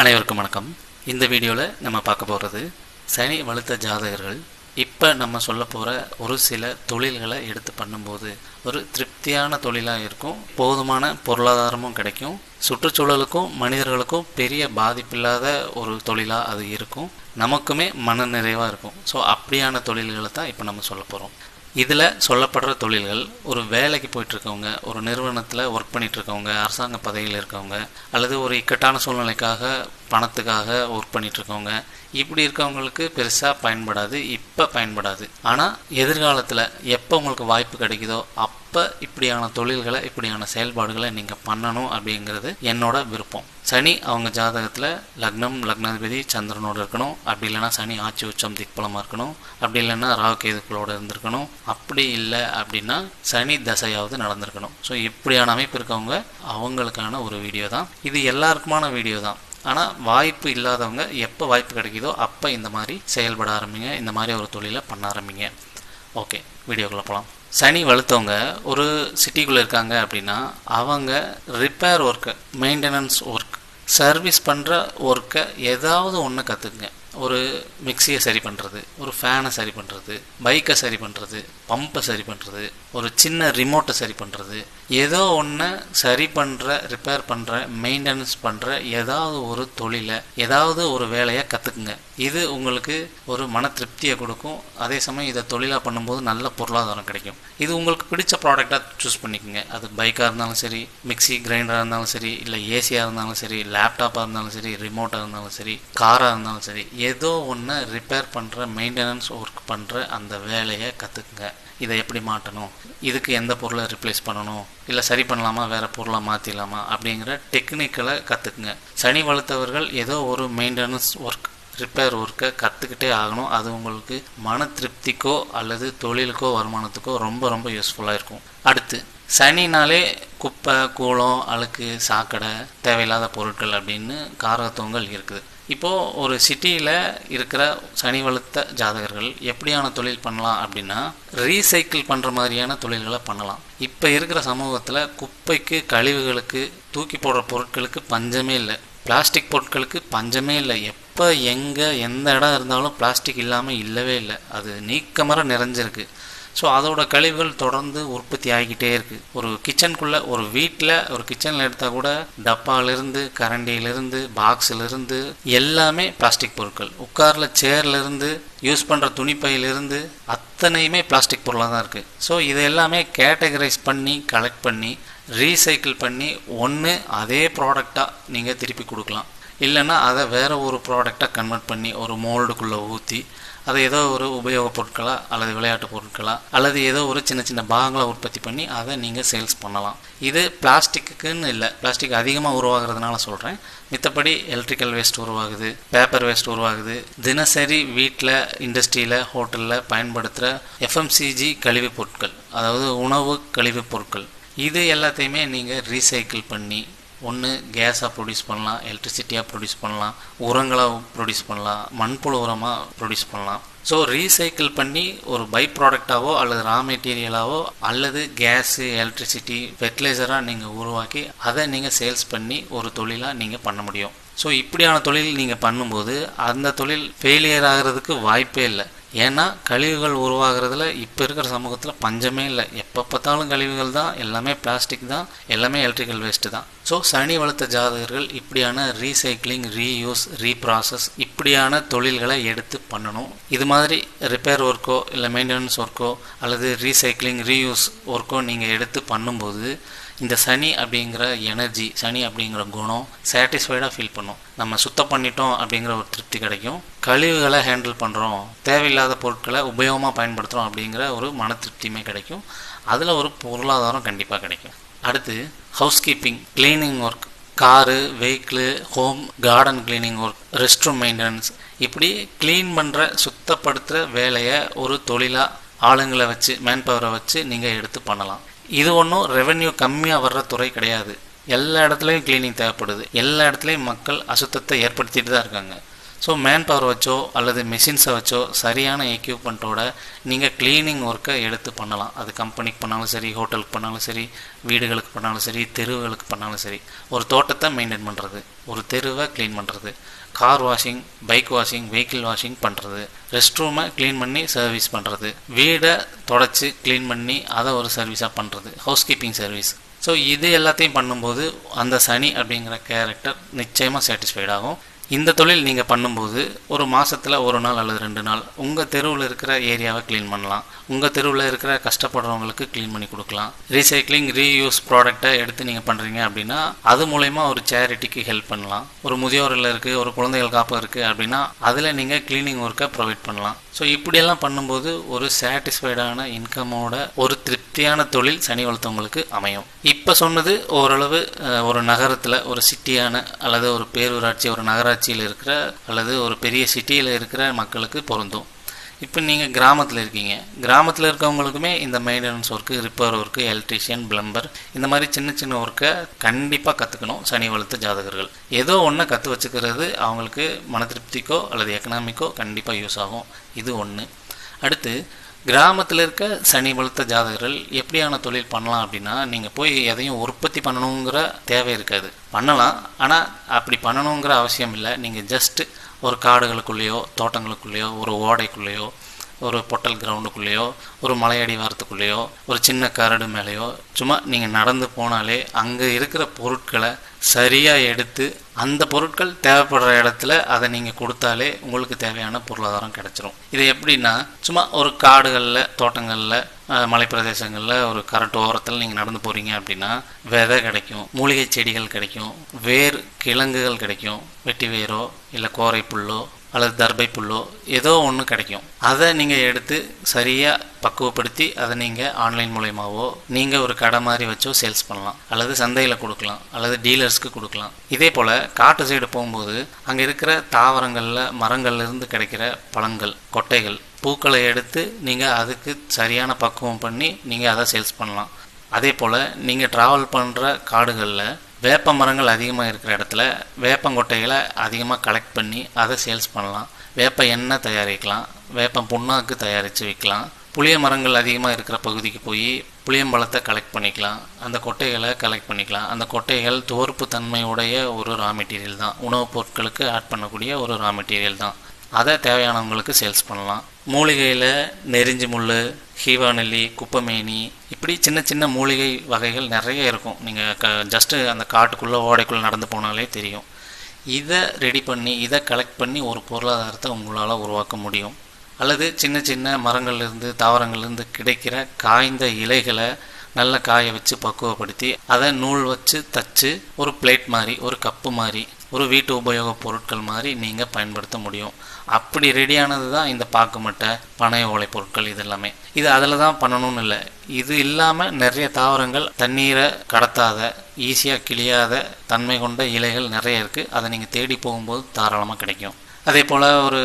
அனைவருக்கும் வணக்கம். இந்த வீடியோவில் நம்ம பார்க்க போகிறது சனி வலுத்த ஜாதகர்கள். இப்போ நம்ம சொல்ல போகிற ஒரு சில தொழில்களை எடுத்து பண்ணும்போது ஒரு திருப்தியான தொழிலாக இருக்கும். போதுமான பொருளாதாரமும் கிடைக்கும். சுற்றுச்சூழலுக்கும் மனிதர்களுக்கும் பெரிய பாதிப்பில்லாத ஒரு தொழிலாக அது இருக்கும். நமக்குமே மன நிறைவாக இருக்கும். ஸோ அப்படியான தொழில்களை தான் இப்போ நம்ம சொல்ல போகிறோம் இதில் சொல்லப்படுற தொழில்கள் ஒரு வேலைக்கு போயிட்டுருக்கவங்க ஒரு நிறுவனத்தில் ஒர்க் பண்ணிகிட்ருக்கவங்க அரசாங்க பதவியில் இருக்கவங்க அல்லது ஒரு இக்கட்டான சூழ்நிலைக்காக பணத்துக்காக ஒர்க் பண்ணிகிட்ருக்கவங்க இப்படி இருக்கவங்களுக்கு பெருசாக பயன்படாது இப்போ பயன்படாது. ஆனால் எதிர்காலத்தில் எப்போ உங்களுக்கு வாய்ப்பு கிடைக்குதோ அப்போ இப்படியான தொழில்களை இப்படியான செயல்பாடுகளை நீங்கள் பண்ணணும் அப்படிங்கிறது என்னோட விருப்பம். சனி அவங்க ஜாதகத்தில் லக்னம் லக்னாதிபதி சந்திரனோடு இருக்கணும். அப்படி இல்லைன்னா சனி ஆட்சி உச்சம் திக்பலமாக இருக்கணும். அப்படி இல்லைன்னா ராகு கேதுக்களோடு இருந்திருக்கணும். அப்படி இல்லை அப்படின்னா சனி தசையாவது நடந்திருக்கணும். ஸோ இப்படியான அமைப்பு இருக்கவங்க அவங்களுக்கான ஒரு வீடியோ தான். இது எல்லாருக்குமான வீடியோ தான். ஆனால் வாய்ப்பு இல்லாதவங்க எப்போ வாய்ப்பு கிடைக்குதோ அப்போ இந்த மாதிரி செயல்பட ஆரம்பிங்க. இந்த மாதிரி ஒரு தொழிலை பண்ண ஆரம்பிங்க. ஓகே வீடியோக்குள்ளே போகலாம் சனி வலுத்தவங்க ஒரு சிட்டிக்குள்ளே இருக்காங்க அப்படின்னா அவங்க repair work maintenance work service பண்ணுற ஒர்க்கை ஏதாவது ஒன்று கற்றுக்குங்க ஒரு மிக்சியை சரி பண்ணுறது ஒரு ஃபேனை சரி பண்ணுறது பைக்கை சரி பண்ணுறது பம்பை சரி பண்ணுறது ஒரு சின்ன ரிமோட்டை சரி பண்ணுறது ஏதோ ஒன்று சரி பண்ணுற ரிப்பேர் பண்ணுற மெயின்டெனன்ஸ் பண்ணுற ஏதாவது ஒரு தொழிலை ஏதாவது ஒரு வேலையை கற்றுக்குங்க இது உங்களுக்கு ஒரு மன திருப்தியை கொடுக்கும். அதே சமயம் இதை தொழிலாக பண்ணும்போது நல்ல பொருளாதாரம் கிடைக்கும். இது உங்களுக்கு பிடிச்ச ப்ராடக்டாக சூஸ் பண்ணிக்கோங்க. அது பைக்காக இருந்தாலும் சரி மிக்சி கிரைண்டராக இருந்தாலும் சரி இல்லை ஏசியாக இருந்தாலும் சரி லேப்டாப்பாக இருந்தாலும் சரி ரிமோட்டாக இருந்தாலும் சரி காராக இருந்தாலும் சரி ஏதோ ஒன்று ரிப்பேர் பண்ணுற மெயின்டெனன்ஸ் ஒர்க் பண்ணுற அந்த வேலையை கற்றுக்குங்க இதை எப்படி மாட்டணும்? இதுக்கு எந்த பொருளை ரிப்ளேஸ் பண்ணணும்? இல்லை சரி பண்ணலாமா வேறு பொருளை மாற்றிடலாமா அப்படிங்கிற டெக்னிக்கலை கற்றுக்குங்க சனி வளர்த்தவர்கள் ஏதோ ஒரு மெயின்டெனன்ஸ் ஒர்க் ரிப்பேர் ஒர்க்கை கற்றுக்கிட்டே ஆகணும். அது உங்களுக்கு மன திருப்திக்கோ அல்லது தொழிலுக்கோ வருமானத்துக்கோ ரொம்ப ரொம்ப யூஸ்ஃபுல்லாக இருக்கும். அடுத்து சனினாலே குப்பை கூளம் அழுக்கு சாக்கடை தேவையில்லாத பொருட்கள் அப்படின்னு காரகத்துவங்கள் இருக்குது. இப்போது ஒரு சிட்டியில் இருக்கிற சனி வளர்த்த ஜாதகர்கள் எப்படியான தொழில் பண்ணலாம் அப்படின்னா ரீசைக்கிள் பண்ணுற மாதிரியான தொழில்களை பண்ணலாம். இப்போ இருக்கிற சமூகத்தில் குப்பைக்கு கழிவுகளுக்கு தூக்கி போடுற பொருட்களுக்கு பஞ்சமே இல்லை. பிளாஸ்டிக் பொருட்களுக்கு பஞ்சமே இல்லை. எப்போ எங்கே எந்த இடம் இருந்தாலும் பிளாஸ்டிக் இல்லாமல் இல்லவே இல்லை. அது நீக்கமர நிறைஞ்சிருக்கு. ஸோ அதோட கழிவுகள் தொடர்ந்து உற்பத்தி ஆகிக்கிட்டே இருக்குது ஒரு கிச்சனுக்குள்ளே ஒரு வீட்டில் ஒரு கிச்சனில் எடுத்தால் கூட டப்பாலிருந்து கரண்டியிலிருந்து பாக்ஸிலிருந்து எல்லாமே பிளாஸ்டிக் பொருட்கள். உட்காரில் சேர்லேருந்து யூஸ் பண்ணுற துணிப்பையிலிருந்து அத்தனையுமே பிளாஸ்டிக் பொருளாக தான் இருக்குது ஸோ இது எல்லாமே கேட்டகரைஸ் பண்ணி கலெக்ட் பண்ணி ரீசைக்கிள் பண்ணி ஒன்று அதே ப்ராடக்டாக நீங்கள் திருப்பி கொடுக்கலாம். இல்லைன்னா அதை வேறு ஒரு ப்ராடக்டாக கன்வெர்ட் பண்ணி ஒரு மோல்டுக்குள்ளே ஊற்றி அதை ஏதோ ஒரு உபயோகப் பொருட்களாக அல்லது விளையாட்டு பொருட்களாக அல்லது ஏதோ ஒரு சின்ன சின்ன பாகங்களை உற்பத்தி பண்ணி அதை நீங்கள் சேல்ஸ் பண்ணலாம். இது பிளாஸ்டிக்குன்னு இல்லை. பிளாஸ்டிக் அதிகமாக உருவாகிறதுனால சொல்கிறேன் மித்தபடி எலக்ட்ரிக்கல் வேஸ்ட் உருவாகுது பேப்பர் வேஸ்ட் உருவாகுது. தினசரி வீட்டில் இண்டஸ்ட்ரியில் ஹோட்டலில் பயன்படுத்துகிற எஃப்எம்சிஜி கழிவுப் பொருட்கள் அதாவது உணவு கழிவுப் பொருட்கள். இது எல்லாத்தையுமே நீங்கள் ரீசைக்கிள் பண்ணி ஒன்று கேஸாக ப்ரொடியூஸ் பண்ணலாம் எலக்ட்ரிசிட்டியாக ப்ரொடியூஸ் பண்ணலாம் உரங்களாக ப்ரொடியூஸ் பண்ணலாம் மண்புழு உரமாக ப்ரொடியூஸ் பண்ணலாம். ஸோ ரீசைக்கிள் பண்ணி ஒரு பை ப்ராடக்டாவோ அல்லது ரா மெட்டீரியலாவோ அல்லது கேஸு எலக்ட்ரிசிட்டி ஃபெர்டிலைசராக நீங்கள் உருவாக்கி அதை நீங்கள் சேல்ஸ் பண்ணி ஒரு தொழிலாக நீங்கள் பண்ண முடியும். ஸோ இப்படியான தொழில் நீங்கள் பண்ணும்போது அந்த தொழில் ஃபெயிலியர் ஆகிறதுக்கு வாய்ப்பே இல்லை. ஏன்னா கழிவுகள் உருவாகிறதுல இப்போ இருக்கிற சமூகத்தில் பஞ்சமே இல்லை. எப்போ பார்த்தாலும் கழிவுகள் தான் எல்லாமே பிளாஸ்டிக் தான் எல்லாமே எலக்ட்ரிக்கல் வேஸ்ட்டு தான். ஸோ சனி வளர்த்த ஜாதகர்கள் இப்படியான ரீசைக்ளிங் ரீயூஸ் ரீப்ராசஸ் இப்படியான தொழில்களை எடுத்து பண்ணணும். இது மாதிரி ரிப்பேர் ஒர்க்கோ இல்லை மெயின்டெனன்ஸ் ஒர்க்கோ அல்லது ரீசைக்ளிங் ரீயூஸ் ஒர்க்கோ நீங்கள் எடுத்து பண்ணும்போது இந்த சனி அப்படிங்கிற எனர்ஜி சனி அப்படிங்கிற குணம் சாட்டிஸ்ஃபைடாக ஃபீல் பண்ணும். நம்ம சுத்தம் பண்ணிட்டோம் அப்படிங்கிற ஒரு திருப்தி கிடைக்கும். கழிவுகளை ஹேண்டில் பண்ணுறோம் தேவையில்லாத பொருட்களை உபயோகமாக பயன்படுத்துகிறோம் அப்படிங்கிற ஒரு மன திருப்தியுமே கிடைக்கும். அதில் ஒரு பொருளாதாரம் கண்டிப்பாக கிடைக்கும். அடுத்து housekeeping cleaning work car vehicle home garden cleaning work rest room maintenance இப்படி க்ளீன் பண்ணுற சுத்தப்படுத்துகிற வேலையை ஒரு தொழிலாக ஆளுங்களை வச்சு மேன் பவரை வச்சு நீங்கள் எடுத்து பண்ணலாம். இது ஒன்றும் ரெவென்யூ கம்மியாக வர்ற துறை கிடையாது. எல்லா இடத்துலையும் கிளீனிங் தேவைப்படுது. எல்லா இடத்துலையும் மக்கள் அசுத்தத்தை ஏற்படுத்திட்டு தான் இருக்காங்க. ஸோ மேன் பவர் வச்சோ அல்லது மெஷின்ஸை வச்சோ சரியான எக்யூப்மெண்ட்டோட நீங்கள் க்ளீனிங் ஒர்க்கை எடுத்து பண்ணலாம். அது கம்பெனிக்கு பண்ணாலும் சரி ஹோட்டலுக்கு பண்ணாலும் சரி வீடுகளுக்கு பண்ணாலும் சரி தெருவுகளுக்கு பண்ணாலும் சரி. ஒரு தோட்டத்தை மெயின்டைன் பண்ணுறது ஒரு தெருவை க்ளீன் பண்ணுறது car washing bike washing vehicle washing பண்ணுறது ரெஸ்ட் ரூமை க்ளீன் பண்ணி சர்வீஸ் பண்ணுறது வீடை தொடச்சி க்ளீன் பண்ணி அதை ஒரு சர்வீஸாக பண்ணுறது ஹவுஸ் கீப்பிங் சர்வீஸ் ஸோ இது எல்லாத்தையும் பண்ணும்போது அந்த சனி அப்படிங்கிற கேரக்டர் நிச்சயமாக சாட்டிஸ்ஃபைட் ஆகும். இந்த தொழில் நீங்கள் பண்ணும்போது ஒரு மாதத்தில் ஒரு நாள் அல்லது ரெண்டு நாள் உங்கள் தெருவில் இருக்கிற ஏரியாவை க்ளீன் பண்ணலாம். உங்கள் தெருவில் இருக்கிற கஷ்டப்படுறவங்களுக்கு க்ளீன் பண்ணி கொடுக்கலாம். ரீசைக்ளிங் ரீயூஸ் ப்ராடக்டை எடுத்து நீங்கள் பண்ணுறீங்க அப்படின்னா அது மூலயமா ஒரு சேரிட்டிக்கு ஹெல்ப் பண்ணலாம். ஒரு முதியோரில் இருக்குது ஒரு குழந்தைகள் காப்பம் இருக்குது அப்படின்னா அதில் நீங்கள் க்ளீனிங் ஒர்க்கை ப்ரொவைட் பண்ணலாம். ஸோ இப்படியெல்லாம் பண்ணும்போது ஒரு சாட்டிஸ்ஃபைடான இன்கமோட ஒரு திருப்தியான தொழில் சனி வளர்த்தவங்களுக்கு அமையும். இப்போ சொன்னது ஓரளவு ஒரு நகரத்தில் ஒரு சிட்டியான அல்லது ஒரு பேரூராட்சி ஒரு நகராட்சியில் இருக்கிற அல்லது ஒரு பெரிய சிட்டியில் இருக்கிற மக்களுக்கு பொருந்தும். இப்போ நீங்கள் கிராமத்தில் இருக்கீங்க. கிராமத்தில் இருக்கவங்களுக்குமே இந்த maintenance work repair work electrician plumber இந்த மாதிரி சின்ன சின்ன ஒர்க்கை கண்டிப்பாக கற்றுக்கணும் சனி வளர்த்த ஜாதகர்கள். ஏதோ ஒன்று கற்று வச்சுக்கிறது அவங்களுக்கு மன திருப்திக்கோ அல்லது எக்கனாமிக்கோ கண்டிப்பாக யூஸ் ஆகும். இது ஒன்று அடுத்து கிராமத்தில் இருக்க சனி பலத்த ஜாதகர்கள் எப்படியான தொழில் பண்ணலாம் அப்படின்னா நீங்கள் போய் எதையும் உற்பத்தி பண்ணணுங்கிற தேவை இருக்காது. பண்ணலாம் ஆனால் அப்படி பண்ணணுங்கிற அவசியம் இல்லை. நீங்கள் ஜஸ்ட்டு ஒரு காடுகளுக்குள்ளேயோ தோட்டங்களுக்குள்ளேயோ ஒரு ஓடைக்குள்ளேயோ ஒரு பொட்டல் கிரவுண்டுக்குள்ளேயோ ஒரு மலையடி வாரத்துக்குள்ளேயோ ஒரு சின்ன கரடு மேலேயோ சும்மா நீங்கள் நடந்து போனாலே அங்கே இருக்கிற பொருட்களை சரியாக எடுத்து அந்த பொருட்கள் தேவைப்படுற இடத்துல அதை நீங்கள் கொடுத்தாலே உங்களுக்கு தேவையான பொருளாதாரம் கிடைச்சிரும். இது எப்படின்னா சும்மா ஒரு காடுகளில் தோட்டங்களில் மலைப்பிரதேசங்களில் ஒரு கரட்டு ஓரத்தில் நீங்கள் நடந்து போகிறீங்க அப்படின்னா விதை கிடைக்கும் மூலிகை செடிகள் கிடைக்கும் வேர் கிழங்குகள் கிடைக்கும் வெட்டி வேரோ இல்லை கோரை புல்லோ அல்லது தர்பை புல்லோ ஏதோ ஒன்று கிடைக்கும். அதை நீங்கள் எடுத்து சரியாக பக்குவப்படுத்தி அதை நீங்கள் ஆன்லைன் மூலயமாவோ நீங்கள் ஒரு கடை மாதிரி வச்சோ சேல்ஸ் பண்ணலாம். அல்லது சந்தையில் கொடுக்கலாம். அல்லது டீலர்ஸ்க்கு கொடுக்கலாம். இதே போல் காட்டு சைடு போகும்போது அங்கே இருக்கிற தாவரங்களில் மரங்கள்லேருந்து கிடைக்கிற பழங்கள் கொட்டைகள் பூக்களை எடுத்து நீங்கள் அதுக்கு சரியான பக்குவம் பண்ணி நீங்கள் அதை சேல்ஸ் பண்ணலாம். அதே போல் நீங்கள் ட்ராவல் பண்ணுற காடுகளில் வேப்ப மரங்கள் அதிகமாக இருக்கிற இடத்துல வேப்பங்கொட்டைகளை அதிகமாக கலெக்ட் பண்ணி அதை சேல்ஸ் பண்ணலாம். வேப்ப எண்ணெய் தயாரிக்கலாம். வேப்பம் புண்ணாக்கு தயாரித்து விற்கலாம். புளிய மரங்கள் அதிகமாக இருக்கிற பகுதிக்கு போய் புளியம்பழத்தை கலெக்ட் பண்ணிக்கலாம். அந்த கொட்டைகளை கலெக்ட் பண்ணிக்கலாம். அந்த கொட்டைகள் துவர்ப்பு தன்மையுடைய ஒரு ரா மெட்டீரியல் தான். உணவுப் பொருட்களுக்கு ஆட் பண்ணக்கூடிய ஒரு ரா மெட்டீரியல் தான். அதை தேவையானவங்களுக்கு சேல்ஸ் பண்ணலாம். மூலிகையில் நெறிஞ்சி முள் ஹீவாநெல்லி குப்பமேனி இப்படி சின்ன சின்ன மூலிகை வகைகள் நிறைய இருக்கும். நீங்கள் க ஜஸ்ட்டு அந்த காட்டுக்குள்ளே ஓடைக்குள்ளே நடந்து போனாலே தெரியும். இதை ரெடி பண்ணி இதை கலெக்ட் பண்ணி ஒரு பொருளாதாரத்தை உங்களால் உருவாக்க முடியும். அல்லது சின்ன சின்ன மரங்கள்லேருந்து தாவரங்கள்லேருந்து கிடைக்கிற காய்ந்த இலைகளை நல்லா காய வச்சு பக்குவப்படுத்தி அதை நூல் வச்சு தச்சு ஒரு பிளேட் மாதிரி ஒரு கப்பு மாதிரி ஒரு வீட்டு உபயோகப் பொருட்கள் மாதிரி நீங்கள் பயன்படுத்த முடியும். அப்படி ரெடியானது தான் இந்த பாக்கு மட்டை பனை ஓலை பொருட்கள் இது எல்லாமே இது அதில் தான் பண்ணணும்னு இல்லை. இது இல்லாமல் நிறைய தாவரங்கள் தண்ணீரை கடத்தாத ஈஸியாக கிளியாத தன்மை கொண்ட இலைகள் நிறைய இருக்குது அதை நீங்கள் தேடி போகும்போது தாராளமாக கிடைக்கும். அதே போல் ஒரு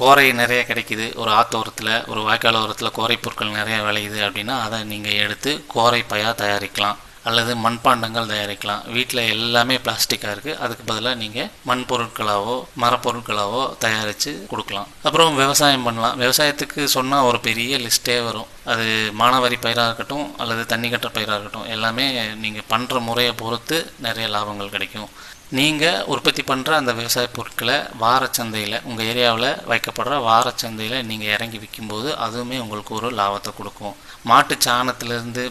கோரை நிறைய கிடைக்குது. ஒரு ஆத்தோரத்தில் ஒரு வாய்க்கால் ஓரத்தில் கோரை பொருட்கள் நிறைய விளையுது அப்படின்னா அதை நீங்கள் எடுத்து கோரை பையாக தயாரிக்கலாம். அல்லது மண்பாண்டங்கள் தயாரிக்கலாம். வீட்டில் எல்லாமே பிளாஸ்டிக்காக இருக்குது அதுக்கு பதிலாக நீங்கள் மண் பொருட்களாகவோ மரப்பொருட்களாகவோ தயாரித்து கொடுக்கலாம். அப்புறம் விவசாயம் பண்ணலாம். விவசாயத்துக்கு சொன்னால் ஒரு பெரிய லிஸ்ட்டே வரும். அது மானாவாரி பயிராக இருக்கட்டும் அல்லது தண்ணி கட்டுற பயிராக இருக்கட்டும். எல்லாமே நீங்கள் பண்ணுற முறையை பொறுத்து நிறைய லாபங்கள் கிடைக்கும். நீங்கள் உற்பத்தி பண்ணுற அந்த விவசாய பொருட்களை வாரச்சந்தையில் உங்கள் ஏரியாவில் வைக்கப்படுற வாரச்சந்தையில் நீங்கள் இறங்கி விற்கும்போது அதுவுமே உங்களுக்கு ஒரு லாபத்தை கொடுக்கும். மாட்டு சாணத்திலேருந்து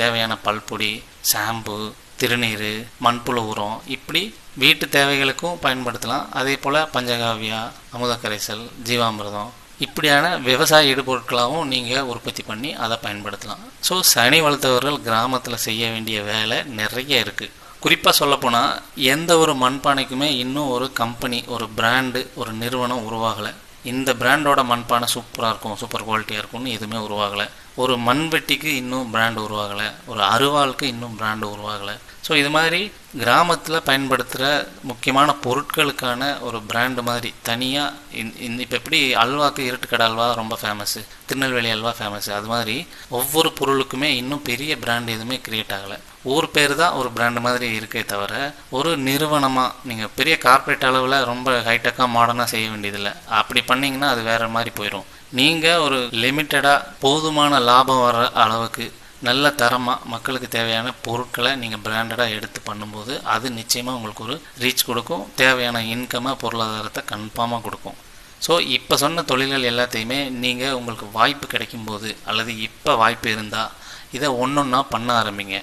தேவையான பல்பொடி ஷாம்பு திருநீர் மண்புழு உரம் இப்படி வீட்டு தேவைகளுக்கும் பயன்படுத்தலாம். அதே போல் பஞ்சகாவியா அமுத கரைசல் ஜீவாமிர்தம் இப்படியான விவசாய இடுபொருட்களாகவும் நீங்கள் உற்பத்தி பண்ணி அதை பயன்படுத்தலாம். ஸோ சனி வளர்த்தவர்கள் கிராமத்தில் செய்ய வேண்டிய வேலை நிறைய இருக்குது குறிப்பாக சொல்லப்போனால் எந்த ஒரு மண்பானைக்குமே இன்னும் ஒரு கம்பெனி ஒரு பிராண்டு ஒரு நிறுவனம் உருவாகலை. இந்த பிராண்டோட மண்பானை சூப்பராக இருக்கும் சூப்பர் குவாலிட்டியாக இருக்கும்னு எதுவுமே உருவாகலை. ஒரு மண்வெட்டிக்கு இன்னும் பிராண்ட் உருவாகலை ஒரு அருவாளுக்கு இன்னும் பிராண்டு உருவாகலை. ஸோ இது மாதிரி கிராமத்தில் பயன்படுத்துகிற முக்கியமான பொருட்களுக்கான ஒரு பிராண்டு மாதிரி தனியாக இந்த இப்போ எப்படி அல்வாக்கு இருட்டுக்கடை அல்வா ரொம்ப ஃபேமஸ்ஸு திருநெல்வேலி அல்வா ஃபேமஸ்ஸு அது மாதிரி ஒவ்வொரு பொருளுக்குமே இன்னும் பெரிய பிராண்ட் எதுவுமே கிரியேட் ஆகலை. ஊர் பேர் தான் ஒரு பிராண்டு மாதிரி இருக்கே தவிர ஒரு நிறுவனமாக நீங்கள் பெரிய கார்ப்பரேட் அளவில் ரொம்ப ஹைடெக்காக மாடர்னாக செய்ய வேண்டியதில்லை. அப்படி பண்ணிங்கன்னா அது வேறு மாதிரி போயிடும் நீங்கள் ஒரு லிமிட்டடாக போதுமான லாபம் வர அளவுக்கு நல்ல தரமாக மக்களுக்கு தேவையான பொருட்களை நீங்கள் பிராண்டடாக எடுத்து பண்ணும்போது அது நிச்சயமாக உங்களுக்கு ஒரு ரீச் கொடுக்கும். தேவையான இன்கமாக பொருளாதாரத்தை கன்ஃபார்மாக கொடுக்கும். ஸோ இப்போ சொன்ன தொழில்கள் எல்லாத்தையுமே நீங்கள் உங்களுக்கு வாய்ப்பு கிடைக்கும்போது அல்லது இப்போ வாய்ப்பு இருந்தால் இதை ஒன்றொன்னா பண்ண ஆரம்பிங்க.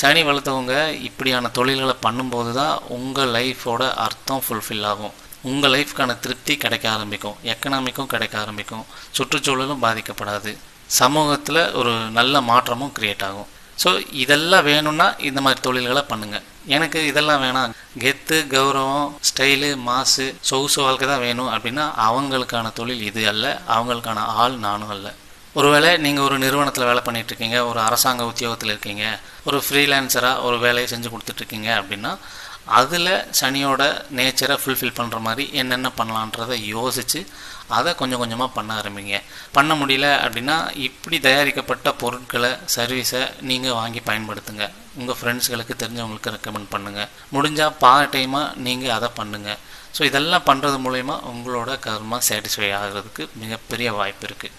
சனி வளர்த்தவங்க இப்படியான தொழில்களை பண்ணும்போது தான் உங்கள் லைஃபோட அர்த்தம் ஃபுல்ஃபில் ஆகும். உங்கள் லைஃப்க்கான திருப்தி கிடைக்க ஆரம்பிக்கும் எக்கனாமிக்கும் கிடைக்க ஆரம்பிக்கும். சுற்றுச்சூழலும் பாதிக்கப்படாது. சமூகத்தில் ஒரு நல்ல மாற்றமும் க்ரியேட் ஆகும். ஸோ இதெல்லாம் வேணும்னா இந்த மாதிரி தொழில்களை பண்ணுங்கள் எனக்கு இதெல்லாம் வேணாம். கெத்து கௌரவம் ஸ்டைலு மாசு சொகுசு வாழ்க்கை தான் வேணும் அப்படின்னா அவங்களுக்கான தொழில் இது அல்ல. அவங்களுக்கான ஆள் நானும் அல்ல. ஒருவேளை நீங்கள் ஒரு நிறுவனத்தில் வேலை பண்ணிட்டு இருக்கீங்க ஒரு அரசாங்க உத்தியோகத்தில் இருக்கீங்க ஒரு ஃப்ரீலான்சராக ஒரு வேலையை செஞ்சு கொடுத்துட்ருக்கீங்க அப்படின்னா அதில் சனியோட நேச்சரை ஃபுல்ஃபில் பண்ணுற மாதிரி என்னென்ன பண்ணலான்றதை யோசித்து அதை கொஞ்சம் கொஞ்சமாக பண்ண ஆரம்பிங்க. பண்ண முடியல அப்படின்னா இப்படி தயாரிக்கப்பட்ட பொருட்களை சர்வீஸை நீங்கள் வாங்கி பயன்படுத்துங்க. உங்கள் ஃப்ரெண்ட்ஸ்களுக்கு தெரிஞ்சவங்களுக்கு ரெக்கமெண்ட் பண்ணுங்கள் முடிஞ்சால் பார்ட் டைமாக நீங்கள் அதை பண்ணுங்கள் ஸோ இதெல்லாம் பண்ணுறது மூலயமா உங்களோட கர்மா சாட்டிஸ்ஃபை ஆகிறதுக்கு மிகப்பெரிய வாய்ப்பு இருக்குது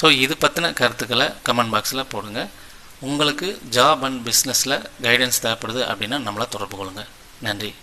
ஸோ இது பற்றின கருத்துக்களை கமெண்ட் பாக்ஸில் போடுங்க. உங்களுக்கு ஜாப் அண்ட் பிஸ்னஸில் கைடன்ஸ் தேவைப்படுது அப்படின்னா நம்மளை தொடர்பு கொள்ளுங்கள் nanti